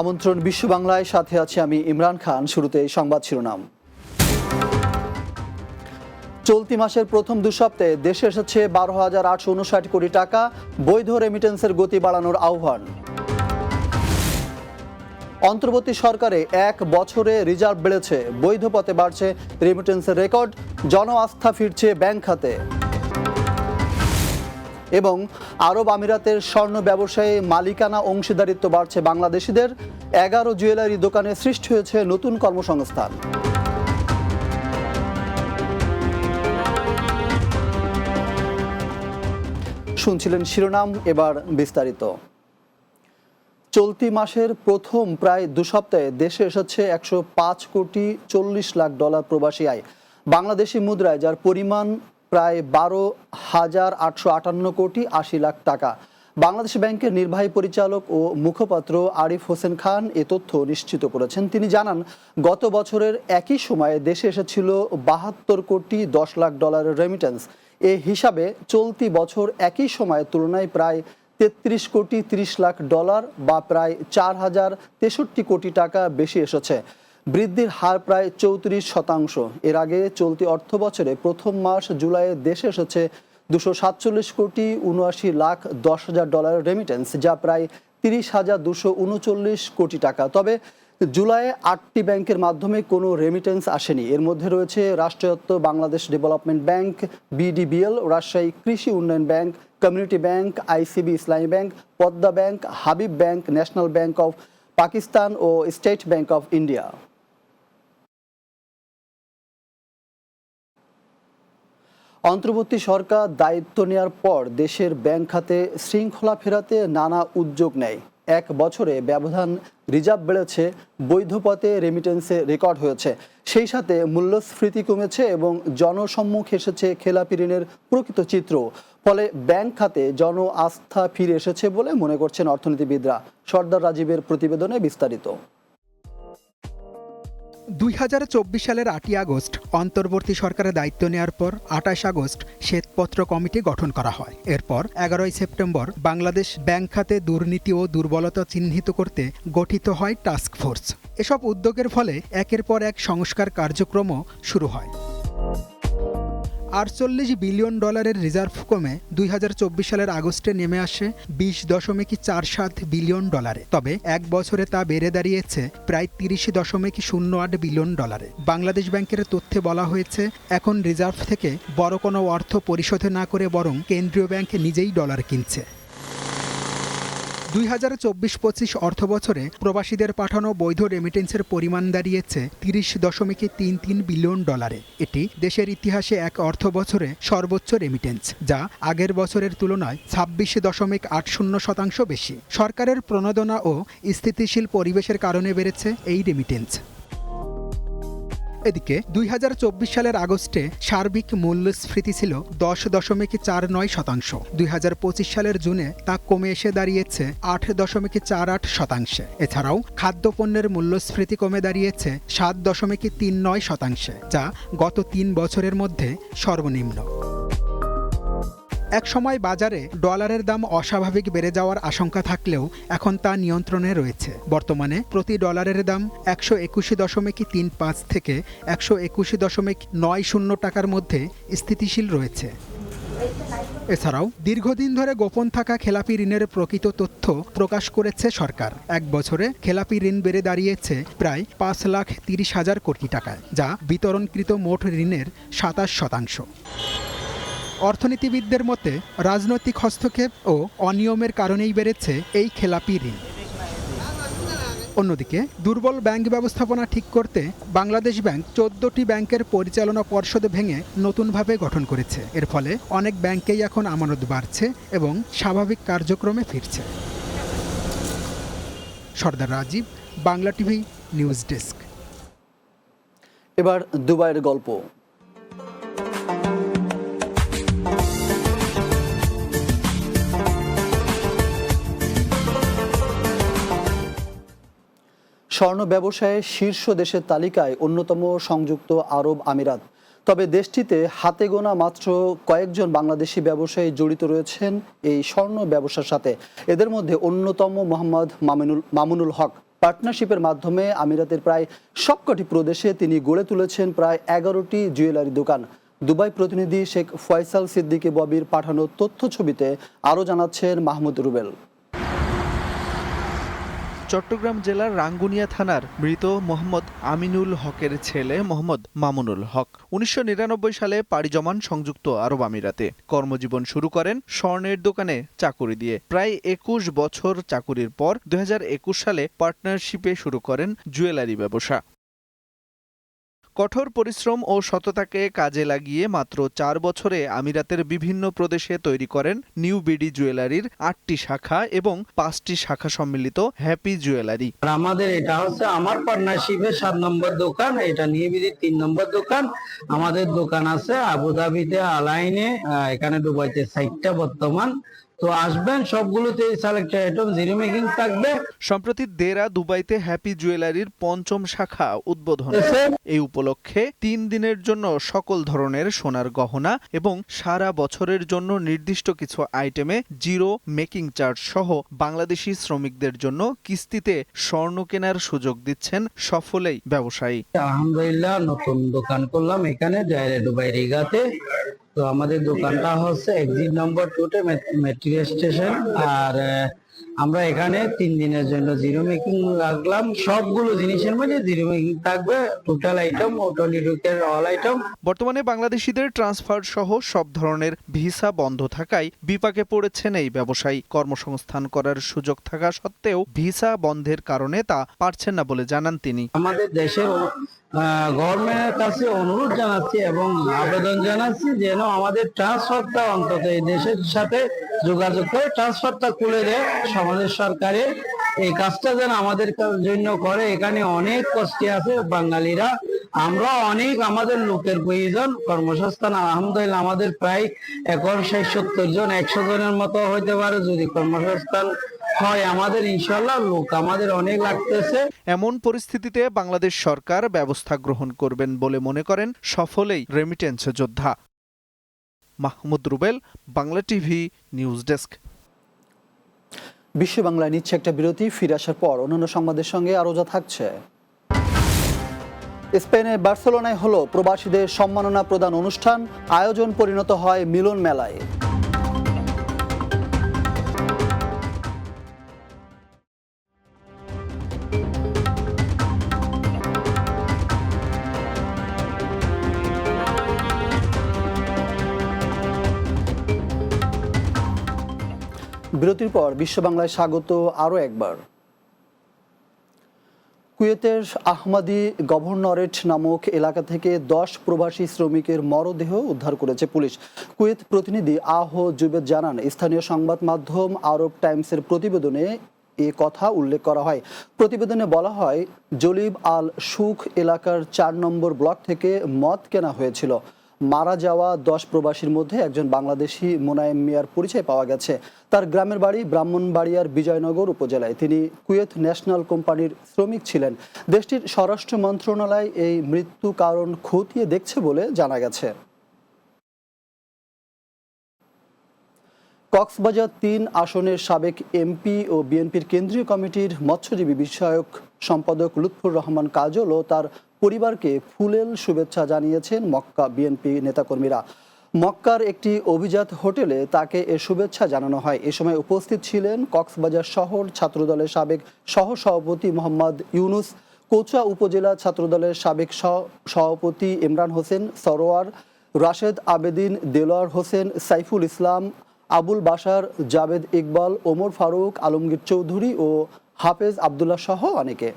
আমন্ত্রণ বিশ্ব বাংলায় সাথে আছি আমি ইমরান খান। শুরুতে সংবাদ শিরোনাম। চলতি মাসের প্রথম দু সপ্তাহে দেশে এসেছে বারো হাজার আটশো উনষাট কোটি টাকা বৈধ রেমিটেন্সের গতি বাড়ানোর আহ্বান। অন্তর্বর্তী সরকারে এক বছরে রিজার্ভ বেড়েছে। বৈধ পথে বাড়ছে রেমিটেন্সের রেকর্ড। জন আস্থা ফিরছে ব্যাংক খাতে। এবং আরব আমিরাতের স্বর্ণ ব্যবসায়ে মালিকানা অংশীদারিত্ব বাড়ছে বাংলাদেশিদের। এগারো জুয়েলারি দোকানে সৃষ্টি হয়েছে নতুন কর্মসংস্থান। শুনছিলেন শিরোনাম, এবার বিস্তারিত। চলতি মাসের প্রথম প্রায় দু সপ্তাহে দেশে এসেছে একশো পাঁচ কোটি চল্লিশ লাখ ডলার প্রবাসী আয়। বাংলাদেশি মুদ্রায় যার পরিমাণ প্রায় বারো হাজার আটশো আটান্ন কোটি আশি লাখ টাকা। বাংলাদেশ ব্যাংকের নির্বাহী পরিচালক ও মুখপাত্র আরিফ হোসেন খান এ তথ্য নিশ্চিত করেছেন। তিনি জানান, গত বছরের একই সময়ে দেশে এসেছিল বাহাত্তর কোটি দশ লাখ ডলারের রেমিটেন্স এ হিসাবে চলতি বছর একই সময়ের তুলনায় প্রায় তেত্রিশ কোটি ত্রিশ লাখ ডলার বা প্রায় চার হাজার তেষট্টি কোটি টাকা বেশি এসেছে। বৃদ্ধির হার প্রায় চৌত্রিশ শতাংশ। এর আগে চলতি অর্থ বছরে প্রথম মাস জুলাইয়ে দেশে এসেছে দুশো সাতচল্লিশ কোটি উনআশি লাখ দশ হাজার ডলার রেমিটেন্স যা প্রায় তিরিশ হাজার দুশো উনচল্লিশ কোটি টাকা। তবে জুলাইয়ে আটটি ব্যাংকের মাধ্যমে কোনো রেমিটেন্স আসেনি। এর মধ্যে রয়েছে রাষ্ট্রায়ত্ত Bangladesh development bank, BDBL, Rajshahi কৃষি উন্নয়ন bank, community bank, ICB Islami bank, Padma bank, Habib bank, national bank of Pakistan O state bank of India. অন্তর্বর্তী সরকার দায়িত্ব নেওয়ার পর দেশের ব্যাংক খাতে শৃঙ্খলা ফেরাতে নানা উদ্যোগ নেয়। এক বছরে ব্যবধান রিজার্ভ বেড়েছে, বৈধ পথে রেমিটেন্সে রেকর্ড হয়েছে। সেই সাথে মূল্যস্ফীতি কমেছে এবং জনসম্মুখ এসেছে খেলাপি ঋণের প্রকৃত চিত্র। ফলে ব্যাংক খাতে জন আস্থা ফিরে এসেছে বলে মনে করছেন অর্থনীতিবিদরা। সর্দার রাজীবের প্রতিবেদনে বিস্তারিত। দুই হাজার চব্বিশ সালের আটই আগস্ট অন্তর্বর্তী সরকারের দায়িত্ব নেওয়ার পর আঠাশ আগস্ট শ্বেতপত্র কমিটি গঠন করা হয়। এরপর এগারোই সেপ্টেম্বর বাংলাদেশ ব্যাংক খাতে দুর্নীতি ও দুর্বলতা চিহ্নিত করতে গঠিত হয় টাস্ক ফোর্স। এসব উদ্যোগের ফলে একের পর এক সংস্কার কার্যক্রমও শুরু হয়। আটচল্লিশ বিলিয়ন ডলারের রিজার্ভ কমে দুই হাজার চব্বিশ সালের আগস্টে নেমে আসে বিশ দশমিক চার সাত বিলিয়ন ডলারে। তবে এক বছরে তা বেড়ে দাঁড়িয়েছে প্রায় তিরিশ দশমিক শূন্য আট বিলিয়ন ডলারে। বাংলাদেশ ব্যাংকের তথ্যে বলা হয়েছে, এখন রিজার্ভ থেকে বড় কোনো অর্থ পরিশোধে না করে বরং কেন্দ্রীয় ব্যাংক নিজেই ডলার কিনছে। দুই হাজার চব্বিশ পঁচিশ অর্থ বছরে প্রবাসীদের পাঠানো বৈধ রেমিটেন্সের পরিমাণ দাঁড়িয়েছে তিরিশ দশমিক তিন তিন বিলিয়ন ডলারে। এটি দেশের ইতিহাসে এক অর্থ বছরে সর্বোচ্চ রেমিটেন্স যা আগের বছরের তুলনায় ছাব্বিশ দশমিক আট শূন্য শতাংশ বেশি। সরকারের প্রণোদনা ও স্থিতিশীল পরিবেশের কারণে বেড়েছে এই রেমিটেন্স এদিকে দুই হাজার চব্বিশ সালের আগস্টে সার্বিক মূল্যস্ফীতি ছিল দশ দশমিক চার নয় শতাংশ। দুই হাজার পঁচিশ সালের জুনে তা কমে এসে দাঁড়িয়েছে আট দশমিক চার আট শতাংশে। এছাড়াও খাদ্যপণ্যের মূল্যস্ফীতি কমে দাঁড়িয়েছে সাত দশমিক তিন নয় শতাংশে, যা গত তিন বছরের মধ্যে সর্বনিম্ন। এক সময় বাজারে ডলারের দাম অস্বাভাবিক বেড়ে যাওয়ার আশঙ্কা থাকলেও এখন তা নিয়ন্ত্রণে রয়েছে। বর্তমানে প্রতি ডলারের দাম একশো একুশি দশমিক তিন পাঁচ থেকে একশো একুশি দশমিক নয় শূন্য টাকার মধ্যে স্থিতিশীল রয়েছে। এছাড়াও দীর্ঘদিন ধরে গোপন থাকা খেলাপি ঋণের প্রকৃত তথ্য প্রকাশ করেছে সরকার। এক বছরে খেলাপি ঋণ বেড়ে দাঁড়িয়েছে প্রায় পাঁচ লাখ তিরিশ হাজার কোটি টাকায়, যা বিতরণকৃত মোট ঋণের সাতাশ শতাংশ। অর্থনীতিবিদদের মতে, রাজনৈতিক হস্তক্ষেপ ও অনিয়মের কারণেই বেড়েছে এই খেলাপি ঋণ। অন্যদিকে, দুর্বল ব্যাংক ব্যবস্থাপনা ঠিক করতে বাংলাদেশ ব্যাংক চোদ্দটি ব্যাংকের পরিচালনা পর্ষদ ভেঙে নতুনভাবে গঠন করেছে। এর ফলে অনেক ব্যাংকেই এখন আমানত বাড়ছে এবং স্বাভাবিক কার্যক্রমে ফিরছে। Sardar Rajib, Bangla TV, news desk. এবার দুবাইয়ের গল্প। স্বর্ণ ব্যবসায়ে শীর্ষ দেশের তালিকায় অন্যতম সংযুক্ত আরব আমিরাত। তবে দেশটিতে হাতে গোনা মাত্র কয়েকজন বাংলাদেশি ব্যবসায়ী জড়িত রয়েছেন এই স্বর্ণ ব্যবসার সাথে। এদের মধ্যে অন্যতম মোহাম্মদ মামিনুল মামুনুল হক। পার্টনারশিপের মাধ্যমে আমিরাতের প্রায় সবকটি প্রদেশে তিনি গড়ে তুলেছেন প্রায় এগারোটি জুয়েলারি দোকান। দুবাই প্রতিনিধি শেখ ফয়সাল সিদ্দিকী ববির পাঠানো তথ্য ছবিতে আরও জানাচ্ছেন মাহমুদ রুবেল। চট্টগ্রাম জেলার রাঙ্গুনিয়া থানার মৃত মোহাম্মদ আমিনুল হকের ছেলে মোহাম্মদ মামুনুল হক উনিশশো নিরানব্বই সালে পাড়ি জমান সংযুক্ত আরব আমিরাতে। কর্মজীবন শুরু করেন স্বর্ণের দোকানে চাকুরি দিয়ে। প্রায় একুশ বছর চাকুরির পর দুহাজার একুশ সালে পার্টনারশিপে শুরু করেন জুয়েলারি ব্যবসা। কঠোর পরিশ্রম ও সততাকে কাজে লাগিয়ে মাত্র চার বছরে আমিরাতের বিভিন্ন প্রদেশে তৈরি করেন নিউ বিডি জুয়েলারির আটটি শাখা এবং পাঁচটি শাখা সম্মিলিত হ্যাপি জুয়েলারি। আমাদের এটা হচ্ছে আমার পার্টনারশিপের সাত নম্বর দোকান, এটা নিয়ে বিধি তিন নম্বর দোকান। আমাদের দোকান আছে আবুধাবিতে, আলাইনে এখানে দুবাইতে সাইটটা বর্তমান। তো আসবেন সবগুলোতে সিলেক্টেড আইটেম জিরো মেকিং থাকবে। সম্প্রতি দেরা দুবাইতে হ্যাপি জুয়েলারির পঞ্চম শাখা উদ্বোধন এই উপলক্ষে তিন দিনের জন্য সকল ধরনের সোনার গহনা এবং সারা বছরের জন্য নির্দিষ্ট কিছু আইটেমে জিরো মেকিং চার্জ সহ বাংলাদেশি শ্রমিকদের জন্য কিস্তিতে স্বর্ণ কেনার সুযোগ দিচ্ছেন সফলেই ব্যবসায়ী। আলহামদুলিল্লাহ নতুন দোকান করলাম এখানে ডাইরে দুবাই রিগাতে। তো আমাদের দোকানটা হচ্ছে এক্সিট নম্বর টুতে মেট্রো স্টেশন আর আমরা এখানে তিন দিনের জন্য জিরো মেকিং রাখলাম সবগুলো জিনিসের মধ্যে জিরো মেকিং থাকবে। টোটাল আইটেম অটোনিরুকের অল আইটেম বর্তমানে বাংলাদেশিদের ট্রান্সফার সহ সব ধরনের ভিসা বন্ধ থাকায় বিপাকে পড়েছেন এই ব্যবসায়ী। কর্মসংস্থান করার সুযোগ থাকা সত্ত্বেও ভিসা বন্ধের কারণে তা পারছেন না বলে জানান তিনি। আমাদের দেশের গভর্নমেন্টের কাছে অনুরোধ জানাচ্ছি এবং আবেদন জানাচ্ছি যেন আমাদের ট্রান্সফারটা অন্তত এই দেশের সাথে যোগাযোগ করে ট্রান্সফারটা খুলে দেয়। সমাজের সরকারে এই কাজটা যেন আমাদের জন্য করে। এখানে অনেক কষ্টে আছে বাঙালিরা। আমরা অনেক আমাদের লোকের প্রয়োজন। কর্মসংস্থান আলহামদুলিল্লাহ আমাদের প্রায় এখন ষাট সত্তর জন, একশো জনের মতো হইতে পারে যদি কর্মসংস্থান হয় আমাদের ইনশাল্লাহ লোক আমাদের অনেক লাগতেছে। এমন পরিস্থিতিতে বাংলাদেশ সরকার ব্যবস্থা গ্রহণ করবেন বলে মনে করেন সফলেই রেমিটেন্স যোদ্ধা। Mahmud Rubel, Bangla TV, news desk. বিশ্ব বাংলায় নিচ্ছে একটা বিরতি, ফিরে আসার পর অন্যান্য সংবাদের সঙ্গে আরও যা থাকছে। স্পেনের বার্সেলোনায় হলো প্রবাসীদের সম্মাননা প্রদান অনুষ্ঠান, আয়োজন পরিণত হয় মিলন মেলায়। বিরতির পর বিশ্ব বাংলায় স্বাগত আরও একবার। কুয়েতের আহমাদি গভর্নরেট নামক এলাকা থেকে দশ প্রবাসী শ্রমিকের মরদেহ উদ্ধার করেছে পুলিশ। কুয়েত প্রতিনিধি আহ জুবেদ জানান, স্থানীয় সংবাদ মাধ্যম আরব টাইমসের প্রতিবেদনে এ কথা উল্লেখ করা হয়। প্রতিবেদনে বলা হয়, জলিব আল সুখ এলাকার চার নম্বর ব্লক থেকে মদ কেনা হয়েছিল। মারা যাওয়া দশ প্রবাসীর মধ্যে একজন বাংলাদেশি মোনায়েম মিয়ার পরিচয় পাওয়া গেছে। তার গ্রামের বাড়ি ব্রাহ্মণবাড়িয়ার বিজয়নগর উপজেলায়। তিনি কুয়েত ন্যাশনাল কোম্পানির শ্রমিক ছিলেন। দেশটির স্বরাষ্ট্র মন্ত্রণালয় এই মৃত্যু কারণ খতিয়ে দেখছে বলে জানা গেছে। কক্সবাজার তিন আসনের সাবেক এমপি ও বিএনপির কেন্দ্রীয় কমিটির মৎস্যজীবী বিষয়ক সম্পাদক লুৎফুর রহমান কাজল ও তার পরিবারকে ফুলেল শুভেচ্ছা জানিয়েছেন মক্কা বিএনপি নেতাকর্মীরা। মক্কার একটি অভিজাত হোটেলে তাকে এ শুভেচ্ছা জানানো হয়। এ সময় উপস্থিত ছিলেন কক্সবাজার শহর ছাত্রদলের সাবেক সহ সভাপতি মোহাম্মদ ইউনুস কোচা উপজেলা ছাত্রদলের সাবেক সভাপতি ইমরান হোসেন, সরোয়ার রাশেদ আবেদিন, দেলোয়ার হোসেন, সাইফুল ইসলাম আবুল বাশার জাবেদ ইকবাল, ওমর ফারুক, আলমগীর চৌধুরী ও হাফেজ আবদুল্লাহ সহ অনেকে।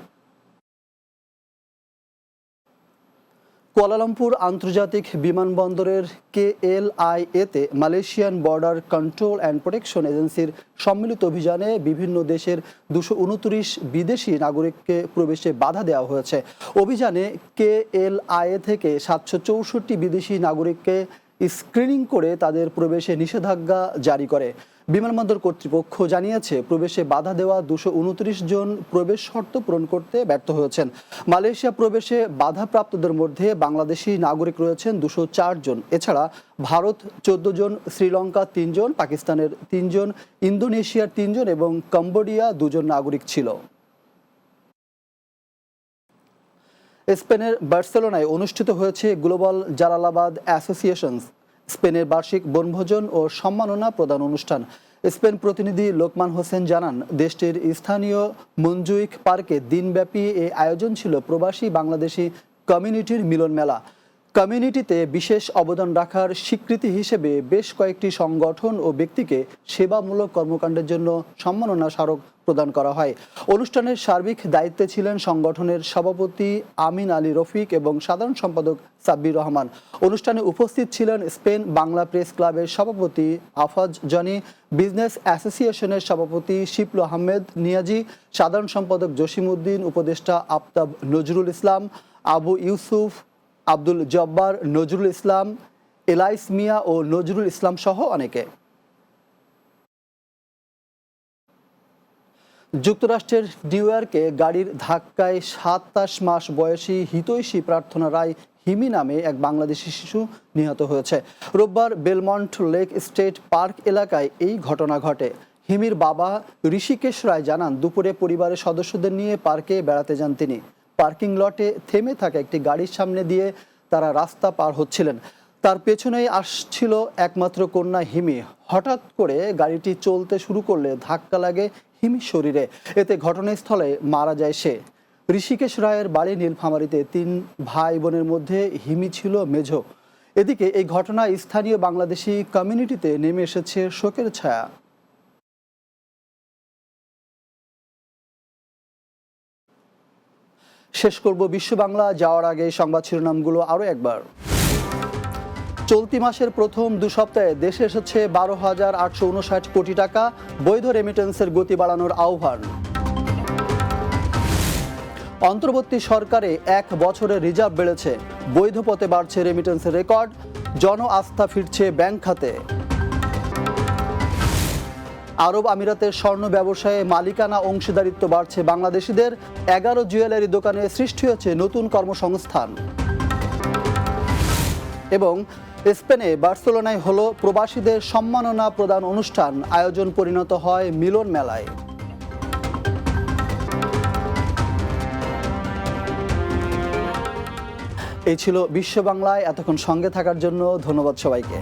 কুয়ালালামপুর আন্তর্জাতিক বিমানবন্দরের কে এল আই এতে Malaysian border control and protection এজেন্সির সম্মিলিত অভিযানে বিভিন্ন দেশের দুশো উনত্রিশ বিদেশি নাগরিককে প্রবেশে বাধা দেওয়া হয়েছে। অভিযানে কে এল আই থেকে সাতশো চৌষট্টি বিদেশি নাগরিককে স্ক্রিনিং করে তাদের প্রবেশে নিষেধাজ্ঞা জারি করে। বিমানবন্দর কর্তৃপক্ষ জানিয়েছে, প্রবেশে বাধা দেওয়া দুশো উনত্রিশ জন প্রবেশ শর্ত পূরণ করতে ব্যর্থ হয়েছেন। মালয়েশিয়া প্রবেশে বাধাপ্রাপ্তদের মধ্যে বাংলাদেশি নাগরিক রয়েছেন দুশো জন। এছাড়া ভারত চোদ্দ জন, শ্রীলঙ্কা তিনজন পাকিস্তানের তিনজন ইন্দোনেশিয়ার তিনজন এবং কম্বোডিয়া দুজন নাগরিক ছিল। স্পেনের বার্সেলোনায় অনুষ্ঠিত হয়েছে গ্লোবাল জালালাবাদ অ্যাসোসিয়েশনস। স্পেনের বার্ষিক বনভোজন ও সম্মাননা প্রদান অনুষ্ঠান। স্পেন প্রতিনিধি লোকমান হোসেন জানান, দেশটির স্থানীয় মঞ্জুইক পার্কে দিনব্যাপী এই আয়োজন ছিল প্রবাসী বাংলাদেশি কমিউনিটির মিলন মেলা। কমিউনিটিতে বিশেষ অবদান রাখার স্বীকৃতি হিসেবে বেশ কয়েকটি সংগঠন ও ব্যক্তিকে সেবামূলক কর্মকাণ্ডের জন্য সম্মাননা স্মারক প্রদান করা হয়। অনুষ্ঠানের সার্বিক দায়িত্বে ছিলেন সংগঠনের সভাপতি আমিন আলী রফিক এবং সাধারণ সম্পাদক সাব্বির রহমান। অনুষ্ঠানে উপস্থিত ছিলেন স্পেন বাংলা প্রেস ক্লাবের সভাপতি আফাজ জনি, বিজনেস অ্যাসোসিয়েশনের সভাপতি শিপলু আহমেদ নিয়াজি, সাধারণ সম্পাদক জসিমউদ্দিন উপদেষ্টা আফতাব নজরুল ইসলাম, আবু ইউসুফ, আব্দুল জব্বার, নজরুল ইসলাম, এলাইস মিয়া ও নজরুল ইসলাম সহ অনেকে। যুক্তরাষ্ট্রের নিউ ইয়র্কে গাড়ির ধাক্কায় সাতাশ মাস বয়সী হিতৈষী প্রার্থনা রায় হিমি নামে এক বাংলাদেশি শিশু নিহত হয়েছে। রোববার বেলমন্ট লেক স্টেট পার্ক এলাকায় এই ঘটনা ঘটে। হিমির বাবা ঋষিকেশ রায় জানান, দুপুরে পরিবারের সদস্যদের নিয়ে পার্কে বেড়াতে যান তিনি। পার্কিং লটে থেমে থাকা একটি গাড়ির সামনে দিয়ে তারা রাস্তা পার হচ্ছিলেন। তার পেছনেই আসছিল একমাত্র কন্যা হিমি। হঠাৎ করে গাড়িটি চলতে শুরু করলে ধাক্কা লাগে হিমির শরীরে। এতে ঘটনাস্থলে মারা যায় সে। ঋষিকেশ রায়ের বাড়ি নীলফামারীতে তিন ভাই বোনের মধ্যে হিমি ছিল মেঝো। এদিকে এই ঘটনা স্থানীয় বাংলাদেশি কমিউনিটিতে নেমে এসেছে শোকের ছায়া। শেষ করব বিশ্ব বাংলা, যাওয়ার আগে সংবাদ শিরোনামগুলো আরও একবার। চলতি মাসের প্রথম দু সপ্তাহে দেশে এসেছে বারো হাজার আটশো উনষাট কোটি টাকা বৈধ রেমিটেন্সের গতি বাড়ানোর আহ্বান। অন্তর্বর্তী সরকারে এক বছরের রিজার্ভ বেড়েছে। বৈধ পথে বাড়ছে রেমিটেন্সের রেকর্ড। জন আস্থা ফিরছে ব্যাংক খাতে। আরব আমিরাতের স্বর্ণ ব্যবসায়ে মালিকানা অংশীদারিত্ব বাড়ছে বাংলাদেশিদের। এগারো জুয়েলারি দোকানে সৃষ্টি হয়েছে নতুন কর্মসংস্থান। এবং স্পেনে বার্সেলোনায় হলো প্রবাসীদের সম্মাননা প্রদান অনুষ্ঠান। আয়োজন পরিণত হয় মিলন মেলায়। এই ছিল বিশ্ব বাংলায় এতক্ষণ সঙ্গে থাকার জন্য ধন্যবাদ সবাইকে।